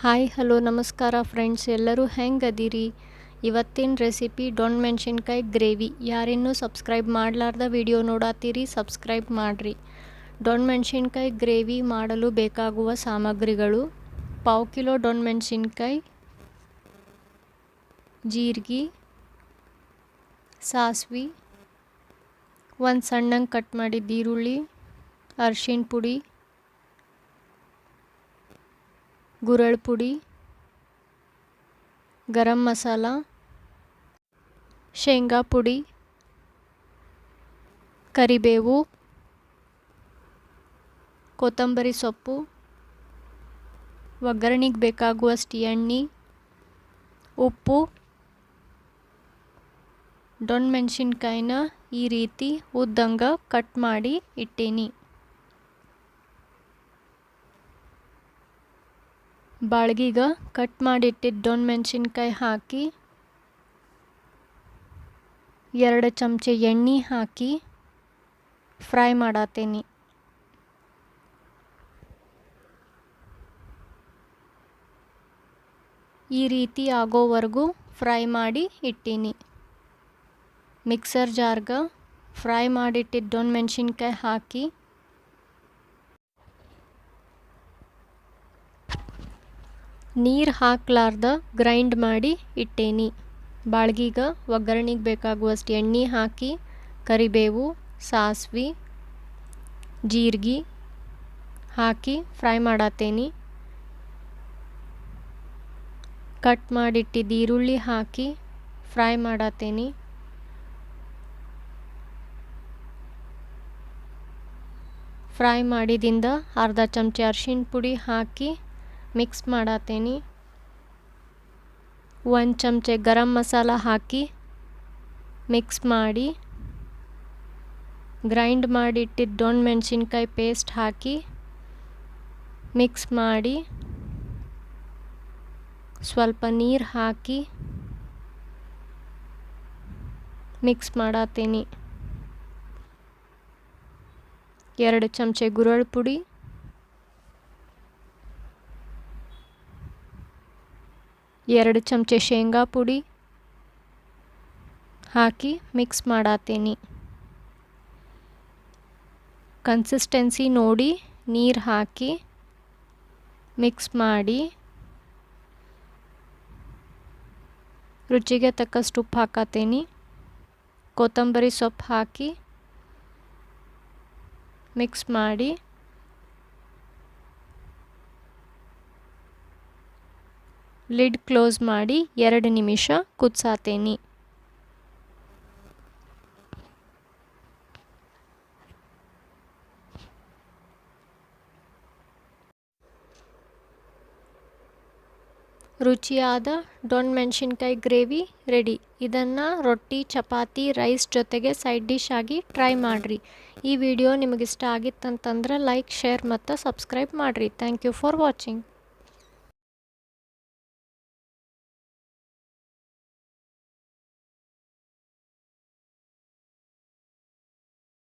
Hi hello ನಮಸ್ಕಾರ friends ಎಲ್ಲರೂ ಹೆಂಗೆ ಅದೀರಿ ಇವತ್ತಿನ ರೆಸಿಪಿ ಡೊಣ್ ಮೆಣಸಿನ್ಕಾಯಿ ಗ್ರೇವಿ ಯಾರಿನ್ನೂ ಸಬ್ಸ್ಕ್ರೈಬ್ ಮಾಡಲಾರ್ದ ವಿಡಿಯೋ ನೋಡಾತೀರಿ ಸಬ್ಸ್ಕ್ರೈಬ್ ಮಾಡಿರಿ. ಡೊಣ್ ಮೆಣಸಿನ್ಕಾಯಿ ಗ್ರೇವಿ ಮಾಡಲು ಬೇಕಾಗುವ ಸಾಮಗ್ರಿಗಳು ಪಾವು ಕಿಲೋ ಡೊಣ್ ಮೆಣಸಿನ್ಕಾಯಿ, ಜೀರಿಗೆ, ಸಾಸ್ವಿ, ಒಂದು ಸಣ್ಣಂಗೆ ಕಟ್ ಮಾಡಿದ ಈರುಳ್ಳಿ, ಅರ್ಶಿಣ ಪುಡಿ ಗುರಳ್ ಪುಡಿ, ಗರಂ ಮಸಾಲ, ಶೇಂಗಾ ಪುಡಿ, ಕರಿಬೇವು, ಕೊತ್ತಂಬರಿ ಸೊಪ್ಪು, ಒಗ್ಗರಣೆಗೆ ಬೇಕಾಗುವಷ್ಟು ಎಣ್ಣೆ, ಉಪ್ಪು ಡೊಣ್ಣ ಮೆಣಸಿನ್ಕಾಯಿನ ಈ ರೀತಿ ಉದ್ದಂಗೆ ಕಟ್ ಮಾಡಿ ಇಟ್ಟೀನಿ. ಬಾಳ್ಗಿಗೆ ಕಟ್ ಮಾಡಿಟ್ಟಿದ್ದ ಡೊಣ್ ಮೆಣಸಿನ್ಕಾಯಿ ಹಾಕಿ, ಎರಡು ಚಮಚೆ ಎಣ್ಣೆ ಹಾಕಿ ಫ್ರೈ ಮಾಡತ್ತೀನಿ ಈ ರೀತಿ ಆಗೋವರೆಗೂ ಫ್ರೈ ಮಾಡಿ ಇಟ್ಟೀನಿ. ಮಿಕ್ಸರ್ ಜಾರ್ಗೆ ಫ್ರೈ ಮಾಡಿಟ್ಟಿದ್ದ ದೊಣ್ಣೆ ಮೆಣಸಿನ್ಕಾಯಿ ಹಾಕಿ ನೀರು ಹಾಕ್ಲಾರ್ದ ಗ್ರೈಂಡ್ ಮಾಡಿ ಇಟ್ಟೇನಿ. ಬಾಳ್ಗಿಗೆ ಒಗ್ಗರಣೆಗೆ ಬೇಕಾಗುವಷ್ಟು ಎಣ್ಣೆ ಹಾಕಿ, ಕರಿಬೇವು, ಸಾಸ್ವೆ, ಜೀರಿಗೆ ಹಾಕಿ ಫ್ರೈ ಮಾಡತ್ತೇನಿ ಕಟ್ ಮಾಡಿಟ್ಟಿದ್ದ ಈರುಳ್ಳಿ ಹಾಕಿ ಫ್ರೈ ಮಾಡತ್ತೇನಿ ಫ್ರೈ ಮಾಡಿದಿಂದ ಅರ್ಧ ಚಮಚ ಅರ್ಶಿಣ ಪುಡಿ ಹಾಕಿ ಮಿಕ್ಸ್ ಮಾಡತ್ತೀನಿ ಒಂದು ಚಮಚೆ ಗರಂ ಮಸಾಲ ಹಾಕಿ ಮಿಕ್ಸ್ ಮಾಡಿ ಗ್ರೈಂಡ್ ಮಾಡಿ ಇಟ್ಟಿದ್ದ ಡೊಣ್ ಮೆಣಸಿನ್ಕಾಯಿ ಪೇಸ್ಟ್ ಹಾಕಿ ಮಿಕ್ಸ್ ಮಾಡಿ ಸ್ವಲ್ಪ ನೀರು ಹಾಕಿ ಮಿಕ್ಸ್ ಮಾಡತ್ತೀನಿ ಎರಡು ಚಮಚೆ ಗುರಳ್ ಪುಡಿ ಎರಡು ಚಮಚ ಶೇಂಗಾ ಪುಡಿ ಹಾಕಿ ಮಿಕ್ಸ್ ಮಾಡತ್ತೀನಿ ಕನ್ಸಿಸ್ಟೆನ್ಸಿ ನೋಡಿ ನೀರು ಹಾಕಿ ಮಿಕ್ಸ್ ಮಾಡಿ ರುಚಿಗೆ ತಕ್ಕಷ್ಟು ಉಪ್ಪು ಹಾಕತ್ತೀನಿ ಕೊತ್ತಂಬರಿ ಸೊಪ್ಪು ಹಾಕಿ ಮಿಕ್ಸ್ ಮಾಡಿ ಲಿಡ್ ಕ್ಲೋಸ್ ಮಾಡಿ ಎರಡು ನಿಮಿಷ ಕುದಿಸಾತೇನಿ ರುಚಿಯಾದ ಡೊಣ್ ಮೆಣಸಿನ್ಕಾಯಿ ಗ್ರೇವಿ ರೆಡಿ. ಇದನ್ನು ರೊಟ್ಟಿ, ಚಪಾತಿ, ರೈಸ್ ಜೊತೆಗೆ ಸೈಡ್ ಡಿಶ್ ಆಗಿ ಟ್ರೈ ಮಾಡಿರಿ. ಈ ವಿಡಿಯೋ ನಿಮಗಿಷ್ಟ ಆಗಿತ್ತಂತಂದ್ರೆ ಲೈಕ್, ಶೇರ್ ಮತ್ತು ಸಬ್ಸ್ಕ್ರೈಬ್ ಮಾಡಿರಿ. Thank you for watching.